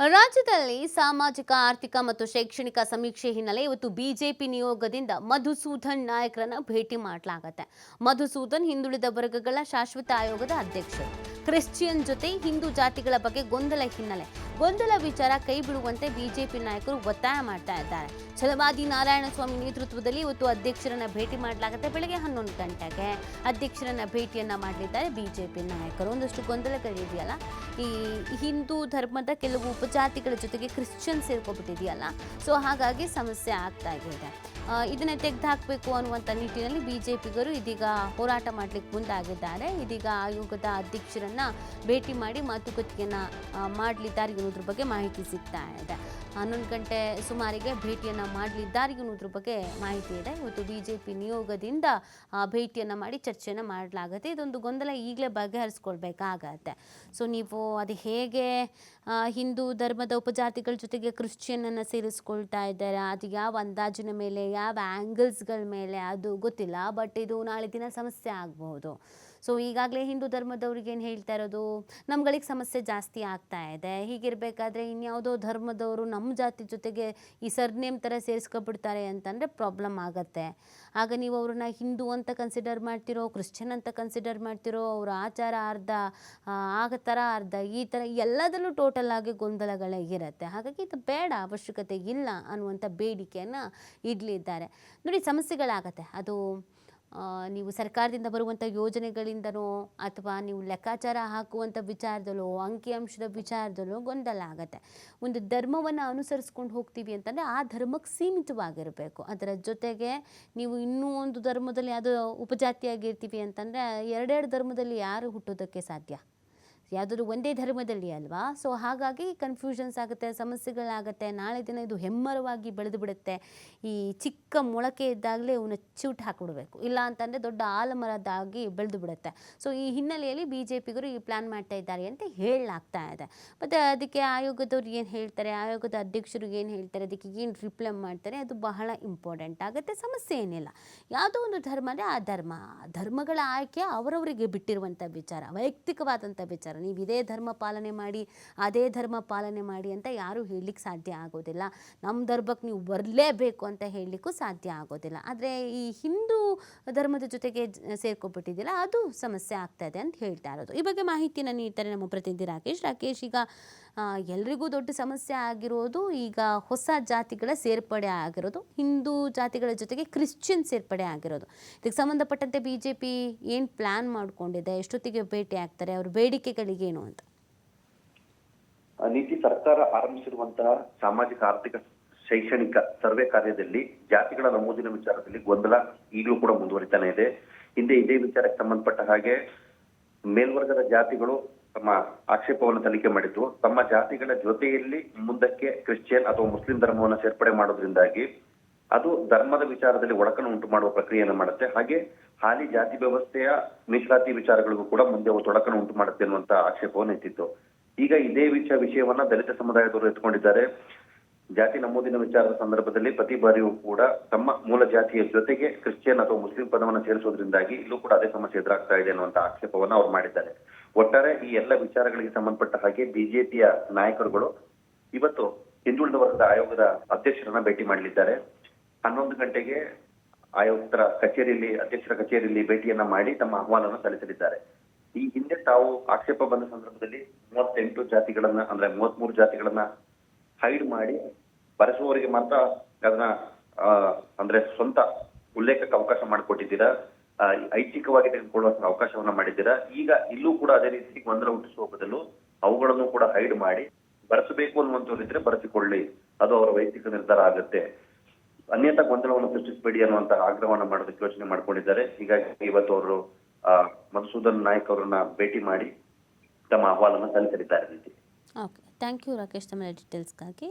ರಾಜ್ಯದಲ್ಲಿ ಸಾಮಾಜಿಕ, ಆರ್ಥಿಕ ಮತ್ತು ಶೈಕ್ಷಣಿಕ ಸಮೀಕ್ಷೆ ಹಿನ್ನೆಲೆ ಇವತ್ತು ಬಿಜೆಪಿ ನಿಯೋಗದಿಂದ ಮಧುಸೂದನ್ ನಾಯಕರನ್ನ ಭೇಟಿ ಮಾಡಲಾಗತ್ತೆ. ಮಧುಸೂದನ್ ಹಿಂದುಳಿದ ವರ್ಗಗಳ ಶಾಶ್ವತ ಆಯೋಗದ ಅಧ್ಯಕ್ಷರು. ಕ್ರಿಶ್ಚಿಯನ್ ಜೊತೆ ಹಿಂದೂ ಜಾತಿಗಳ ಬಗ್ಗೆ ಗೊಂದಲ ಹಿನ್ನೆಲೆ ಗೊಂದಲ ವಿಚಾರ ಕೈ ಬಿಡುವಂತೆ ಬಿಜೆಪಿ ನಾಯಕರು ಒತ್ತಾಯ ಮಾಡ್ತಾ ಇದ್ದಾರೆ. ಛಲವಾದಿ ನಾರಾಯಣಸ್ವಾಮಿ ನೇತೃತ್ವದಲ್ಲಿ ಇವತ್ತು ಅಧ್ಯಕ್ಷರನ್ನ ಭೇಟಿ ಮಾಡಲಾಗುತ್ತೆ. ಬೆಳಗ್ಗೆ ಹನ್ನೊಂದು ಗಂಟೆಗೆ ಅಧ್ಯಕ್ಷರನ್ನ ಭೇಟಿಯನ್ನ ಮಾಡಲಿದ್ದಾರೆ ಬಿಜೆಪಿ ನಾಯಕರು. ಒಂದಷ್ಟು ಗೊಂದಲಗಳಿದೆಯಲ್ಲ ಈ ಹಿಂದೂ ಧರ್ಮದ ಕೆಲವು ಉಪಜಾತಿಗಳ ಜೊತೆಗೆ ಕ್ರಿಶ್ಚಿಯನ್ ಸೇರ್ಕೊಬಿಟ್ಟಿದೆಯಲ್ಲ ಸೊ, ಹಾಗಾಗಿ ಸಮಸ್ಯೆ ಆಗ್ತಾ ಇದೆ. ಆ, ತೆಗೆದು ಹಾಕಬೇಕು ಅನ್ನುವಂಥ ನಿಟ್ಟಿನಲ್ಲಿ ಬಿ ಜೆ ಪಿಗರು ಇದೀಗ ಹೋರಾಟ ಮಾಡಲಿಕ್ಕೆ ಮುಂದಾಗಿದ್ದಾರೆ. ಇದೀಗ ಆಯೋಗದ ಅಧ್ಯಕ್ಷರನ್ನು ಭೇಟಿ ಮಾಡಿ ಮಾತುಕತೆಯನ್ನು ಮಾಡಲಿದ್ದಾರೆ ಅನ್ನೋದ್ರ ಬಗ್ಗೆ ಮಾಹಿತಿ ಸಿಗ್ತಾ ಇದೆ. ಹನ್ನೊಂದು ಗಂಟೆ ಸುಮಾರಿಗೆ ಭೇಟಿಯನ್ನು ಮಾಡಲಿದ್ದಾರೆ. ಅನ್ನೋದ್ರ ಬಗ್ಗೆ ಮಾಹಿತಿ ಇದೆ. ಇವತ್ತು ಬಿಜೆಪಿ ನಿಯೋಗದಿಂದ ಭೇಟಿಯನ್ನು ಮಾಡಿ ಚರ್ಚೆಯನ್ನು ಮಾಡಲಾಗುತ್ತೆ. ಇದೊಂದು ಗೊಂದಲ ಈಗಲೇ ಬಗೆಹರಿಸ್ಕೊಳ್ಬೇಕಾಗತ್ತೆ. ಸೊ ನೀವು ಅದು ಹೇಗೆ ಹಿಂದೂ ಧರ್ಮದ ಉಪಜಾತಿಗಳ ಜೊತೆಗೆ ಕ್ರಿಶ್ಚಿಯನ್ನನ್ನು ಸೇರಿಸ್ಕೊಳ್ತಾ ಇದ್ದಾರೆ? ಅದು ಯಾವ ಅಂದಾಜಿನ ಮೇಲೆ, ಯಾವ ಆ್ಯಂಗಲ್ಸ್ಗಳ ಮೇಲೆ, ಅದು ಗೊತ್ತಿಲ್ಲ. ಬಟ್ ಇದು ನಾಳೆ ದಿನ ಸಮಸ್ಯೆ ಆಗಬಹುದು ಸೊ ಈಗಾಗಲೇ ಹಿಂದೂ ಧರ್ಮದವ್ರಿಗೆ ಏನು ಹೇಳ್ತಾ ಇರೋದು? ನಮ್ಗಳಿಗೆ ಸಮಸ್ಯೆ ಜಾಸ್ತಿ ಆಗ್ತಾ ಇದೆ. ಹೀಗಿರಬೇಕಾದ್ರೆ ಇನ್ಯಾವುದೋ ಧರ್ಮದವರು ನಮ್ಮ ಜಾತಿ ಜೊತೆಗೆ ಈ ಸರ್ನೇಮ್ ಥರ ಸೇರಿಸ್ಕೊಬಿಡ್ತಾರೆ ಅಂತಂದರೆ ಪ್ರಾಬ್ಲಮ್ ಆಗುತ್ತೆ. ಆಗ ನೀವು ಅವ್ರನ್ನ ಹಿಂದೂ ಅಂತ ಕನ್ಸಿಡರ್ ಮಾಡ್ತಿರೋ, ಕ್ರಿಶ್ಚಿಯನ್ ಅಂತ ಕನ್ಸಿಡರ್ ಮಾಡ್ತಿರೋ, ಅವ್ರ ಆಚಾರ, ಅರ್ಧ ಆಗ ಥರ ಅರ್ಧ, ಈ ಥರ ಎಲ್ಲದರಲ್ಲೂ ಟೋಟಲ್ ಆಗಿ ಗೊಂದಲಗಳೇ ಇರುತ್ತೆ. ಹಾಗಾಗಿ ಇದು ಬೇಡ, ಅವಶ್ಯಕತೆ ಇಲ್ಲ ಅನ್ನುವಂಥ ಬೇಡಿಕೆಯನ್ನು ಇಡಲಿದ್ದಾರೆ. ನೋಡಿ, ಸಮಸ್ಯೆಗಳಾಗತ್ತೆ. ಅದು ನೀವು ಸರ್ಕಾರದಿಂದ ಬರುವಂಥ ಯೋಜನೆಗಳಿಂದನೋ ಅಥವಾ ನೀವು ಲೆಕ್ಕಾಚಾರ ಹಾಕುವಂಥ ವಿಚಾರದಲ್ಲೋ, ಅಂಕಿಅಂಶದ ವಿಚಾರದಲ್ಲೋ ಗೊಂದಲ ಆಗತ್ತೆ ಒಂದು ಧರ್ಮವನ್ನು ಅನುಸರಿಸ್ಕೊಂಡು ಹೋಗ್ತೀವಿ ಅಂತಂದರೆ ಆ ಧರ್ಮಕ್ಕೆ ಸೀಮಿತವಾಗಿರಬೇಕು. ಅದರ ಜೊತೆಗೆ ನೀವು ಇನ್ನೂ ಒಂದು ಧರ್ಮದಲ್ಲಿ ಅದು ಉಪಜಾತಿಯಾಗಿರ್ತೀವಿ ಅಂತಂದರೆ ಎರಡೆರಡು ಧರ್ಮದಲ್ಲಿ ಯಾರು ಹುಟ್ಟೋದಕ್ಕೆ ಸಾಧ್ಯ? ಯಾವುದಾದ್ರು ಒಂದೇ ಧರ್ಮದಲ್ಲಿ ಅಲ್ವಾ? ಸೊ ಹಾಗಾಗಿ ಕನ್ಫ್ಯೂಷನ್ಸ್ ಆಗುತ್ತೆ ಸಮಸ್ಯೆಗಳಾಗುತ್ತೆ ನಾಳೆ ದಿನ ಇದು ಹೆಮ್ಮರವಾಗಿ ಬೆಳೆದು ಬಿಡುತ್ತೆ. ಈ ಚಿಕ್ಕ ಮೊಳಕೆ ಇದ್ದಾಗಲೇ ಇವನ್ನ ಚೂಟ್ ಹಾಕಿಬಿಡಬೇಕು. ಇಲ್ಲ ಅಂತಂದರೆ ದೊಡ್ಡ ಆಲಮರದಾಗಿ ಬೆಳೆದು ಬಿಡುತ್ತೆ. ಸೊ ಈ ಹಿನ್ನೆಲೆಯಲ್ಲಿ ಬಿ ಜೆ ಪಿಗರು ಈ ಪ್ಲ್ಯಾನ್ ಮಾಡ್ತಾ ಇದ್ದಾರೆ ಅಂತ ಹೇಳಲಾಗ್ತಾ ಇದೆ. ಮತ್ತು ಅದಕ್ಕೆ ಆಯೋಗದವ್ರು ಏನು ಹೇಳ್ತಾರೆ? ಆಯೋಗದ ಅಧ್ಯಕ್ಷರು ಏನು ಹೇಳ್ತಾರೆ? ಅದಕ್ಕೆ ಏನು ರಿಪ್ಲೈ ಮಾಡ್ತಾರೆ? ಅದು ಬಹಳ ಇಂಪಾರ್ಟೆಂಟ್ ಆಗುತ್ತೆ. ಸಮಸ್ಯೆ ಏನಿಲ್ಲ. ಯಾವುದೋ ಒಂದು ಧರ್ಮ ಅಂದರೆ ಆ ಧರ್ಮ. ಧರ್ಮಗಳ ಆಯ್ಕೆ ಅವರವರಿಗೆ ಬಿಟ್ಟಿರುವಂಥ ವಿಚಾರ, ವೈಯಕ್ತಿಕವಾದಂಥ ವಿಚಾರ. ನೀವು ಇದೇ ಧರ್ಮ ಪಾಲನೆ ಮಾಡಿ, ಅದೇ ಧರ್ಮ ಪಾಲನೆ ಮಾಡಿ ಅಂತ ಯಾರೂ ಹೇಳಲಿಕ್ಕೆ ಸಾಧ್ಯ ಆಗೋದಿಲ್ಲ. ನಮ್ಮ ಧರ್ಮಕ್ಕೆ ನೀವು ಬರಲೇಬೇಕು ಅಂತ ಹೇಳಲಿಕ್ಕೂ ಸಾಧ್ಯ ಆಗೋದಿಲ್ಲ. ಆದರೆ ಈ ಹಿಂದೂ ಧರ್ಮದ ಜೊತೆಗೆ ಸೇರ್ಕೊಬಿಟ್ಟಿದ್ದಿಲ್ಲ, ಅದು ಸಮಸ್ಯೆ ಆಗ್ತಾ ಇದೆ ಅಂತ ಹೇಳ್ತಾ ಇರೋದು. ಈ ಬಗ್ಗೆ ಮಾಹಿತಿಯನ್ನು ನೀಡ್ತಾರೆ ನಮ್ಮ ಪ್ರತಿನಿಧಿ ರಾಕೇಶ್. ರಾಕೇಶ್, ಈಗ ಎಲ್ರಿಗೂ ದೊಡ್ಡ ಸಮಸ್ಯೆ ಆಗಿರೋದು ಈಗ ಹೊಸ ಜಾತಿಗಳ ಸೇರ್ಪಡೆ ಆಗಿರೋದು, ಹಿಂದೂ ಜಾತಿಗಳ ಜೊತೆಗೆ ಕ್ರಿಶ್ಚಿಯನ್ ಸೇರ್ಪಡೆ ಆಗಿರೋದು. ಇದಕ್ಕೆ ಸಂಬಂಧಪಟ್ಟಂತೆ ಬಿ ಜೆ ಪಿ ಏನು ಪ್ಲ್ಯಾನ್ ಮಾಡ್ಕೊಂಡಿದೆ? ಎಷ್ಟೊತ್ತಿಗೆ ಭೇಟಿ ಆಗ್ತಾರೆ? ಅವ್ರ ಬೇಡಿಕೆಗಳಿಗೇನು ಅಂತ? ನೀತಿ ಸರ್ಕಾರ ಆರಂಭಿಸಿರುವಂತಹ ಸಾಮಾಜಿಕ, ಆರ್ಥಿಕ, ಶೈಕ್ಷಣಿಕ ಸರ್ವೆ ಕಾರ್ಯದಲ್ಲಿ ಜಾತಿಗಳ ನಮೂದಿನ ವಿಚಾರದಲ್ಲಿ ಗೊಂದಲ ಈಗಲೂ ಕೂಡ ಮುಂದುವರಿತಾನೆ ಇದೆ. ಹಿಂದೆ ಇದೇ ವಿಚಾರಕ್ಕೆ ಸಂಬಂಧಪಟ್ಟ ಹಾಗೆ ಮೇಲ್ವರ್ಗದ ಜಾತಿಗಳು ತಮ್ಮ ಆಕ್ಷೇಪವನ್ನು ತನಿಖೆ ಮಾಡಿದ್ದು, ತಮ್ಮ ಜಾತಿಗಳ ಜೊತೆಯಲ್ಲಿ ಮುಂದಕ್ಕೆ ಕ್ರಿಶ್ಚಿಯನ್ ಅಥವಾ ಮುಸ್ಲಿಂ ಧರ್ಮವನ್ನು ಸೇರ್ಪಡೆ ಮಾಡೋದ್ರಿಂದಾಗಿ ಅದು ಧರ್ಮದ ವಿಚಾರದಲ್ಲಿ ಒಡಕನ್ನು ಉಂಟು ಮಾಡುವ ಪ್ರಕ್ರಿಯೆಯನ್ನು ಮಾಡುತ್ತೆ. ಹಾಗೆ ಹಾಲಿ ಜಾತಿ ವ್ಯವಸ್ಥೆಯ ಮೀಸಲಾತಿ ವಿಚಾರಗಳಿಗೂ ಕೂಡ ಮುಂದೆ ತೊಡಕನ್ನು ಉಂಟು ಮಾಡುತ್ತೆ ಅನ್ನುವಂತ ಆಕ್ಷೇಪವನ್ನು ಎತ್ತಿತ್ತು ಈಗ ಇದೇ ವಿಷಯ ವಿಷಯವನ್ನ ದಲಿತ ಸಮುದಾಯದವರು ಎತ್ಕೊಂಡಿದ್ದಾರೆ. ಜಾತಿ ನಮೂದಿನ ವಿಚಾರದ ಸಂದರ್ಭದಲ್ಲಿ ಪ್ರತಿ ಬಾರಿಯೂ ಕೂಡ ತಮ್ಮ ಮೂಲ ಜಾತಿಯ ಜೊತೆಗೆ ಕ್ರಿಶ್ಚಿಯನ್ ಅಥವಾ ಮುಸ್ಲಿಂ ಪದವನ್ನು ಸೇರಿಸೋದ್ರಿಂದಾಗಿ ಇಲ್ಲೂ ಕೂಡ ಅದೇ ಸಮಸ್ಯೆ ಎದುರಾಗ್ತಾ ಇದೆ ಅನ್ನುವಂತ ಆಕ್ಷೇಪವನ್ನು ಅವ್ರು ಮಾಡಿದ್ದಾರೆ. ಒಟ್ಟಾರೆ ಈ ಎಲ್ಲ ವಿಚಾರಗಳಿಗೆ ಸಂಬಂಧಪಟ್ಟ ಹಾಗೆ ಬಿಜೆಪಿಯ ನಾಯಕರುಗಳು ಇವತ್ತು ಹಿಂದುಳಿದ ವರ್ಗದ ಆಯೋಗದ ಅಧ್ಯಕ್ಷರನ್ನ ಭೇಟಿ ಮಾಡಲಿದ್ದಾರೆ. ಹನ್ನೊಂದು ಗಂಟೆಗೆ ಆಯುಕ್ತರ ಕಚೇರಿಯಲ್ಲಿ, ಅಧ್ಯಕ್ಷರ ಕಚೇರಿಯಲ್ಲಿ ಭೇಟಿಯನ್ನ ಮಾಡಿ ತಮ್ಮ ಅಹವಾಲನ್ನು ಸಲ್ಲಿಸಲಿದ್ದಾರೆ. ಈ ಹಿಂದೆ ತಾವು ಆಕ್ಷೇಪ ಬಂದ ಸಂದರ್ಭದಲ್ಲಿ ಮೂವತ್ತೆಂಟು ಜಾತಿಗಳನ್ನ, ಅಂದ್ರೆ ಮೂವತ್ಮೂರು ಜಾತಿಗಳನ್ನ ಹೈಡ್ ಮಾಡಿ ಬರೆಸುವವರಿಗೆ ಮಾತ್ರ ಅದನ್ನ ಅಂದ್ರೆ ಸ್ವಂತ ಉಲ್ಲೇಖಕ್ಕೆ ಅವಕಾಶ ಮಾಡಿಕೊಟ್ಟಿದ್ದೀರಾ? ಐಚ್ಛಿಕವಾಗಿ ತೆಗೆದುಕೊಳ್ಳುವಂತಹ ಅವಕಾಶವನ್ನ ಮಾಡಿದ್ದೀರಾ? ಈಗ ಇಲ್ಲೂ ಕೂಡ ಅದೇ ರೀತಿ ಗೊಂದಲ ಹುಟ್ಟಿಸುವ ಬದಲು ಅವುಗಳನ್ನು ಕೂಡ ಹೈಡ್ ಮಾಡಿ ಬರೆಸಬೇಕು ಅನ್ನುವಂಥವ್ರಿದ್ರೆ ಬರೆಸಿಕೊಳ್ಳಿ. ಅದು ಅವರ ವೈಯಕ್ತಿಕ ನಿರ್ಧಾರ ಆಗುತ್ತೆ. ಅನ್ಯತ ಗೊಂದಲವನ್ನು ಸೃಷ್ಟಿಸಬೇಡಿ ಅನ್ನುವಂತಹ ಆಗ್ರಹವನ್ನು ಮಾಡೋದಕ್ಕೆ ಯೋಚನೆ ಮಾಡ್ಕೊಂಡಿದ್ದಾರೆ. ಹೀಗಾಗಿ ಇವತ್ತು ಅವರು ಮಧುಸೂದನ್ ನಾಯಕ್ ಅವರನ್ನ ಭೇಟಿ ಮಾಡಿ ತಮ್ಮ ಅಹವಾಲನ್ನು ಸಲ್ಲಿಸಲಿದ್ದಾರೆ. ಓಕೆ ಥ್ಯಾಂಕ್ ಯು ರಾಕೇಶ್ ತಮ್ಮ ಡೀಟೇಲ್ಸ್ಗಾಗಿ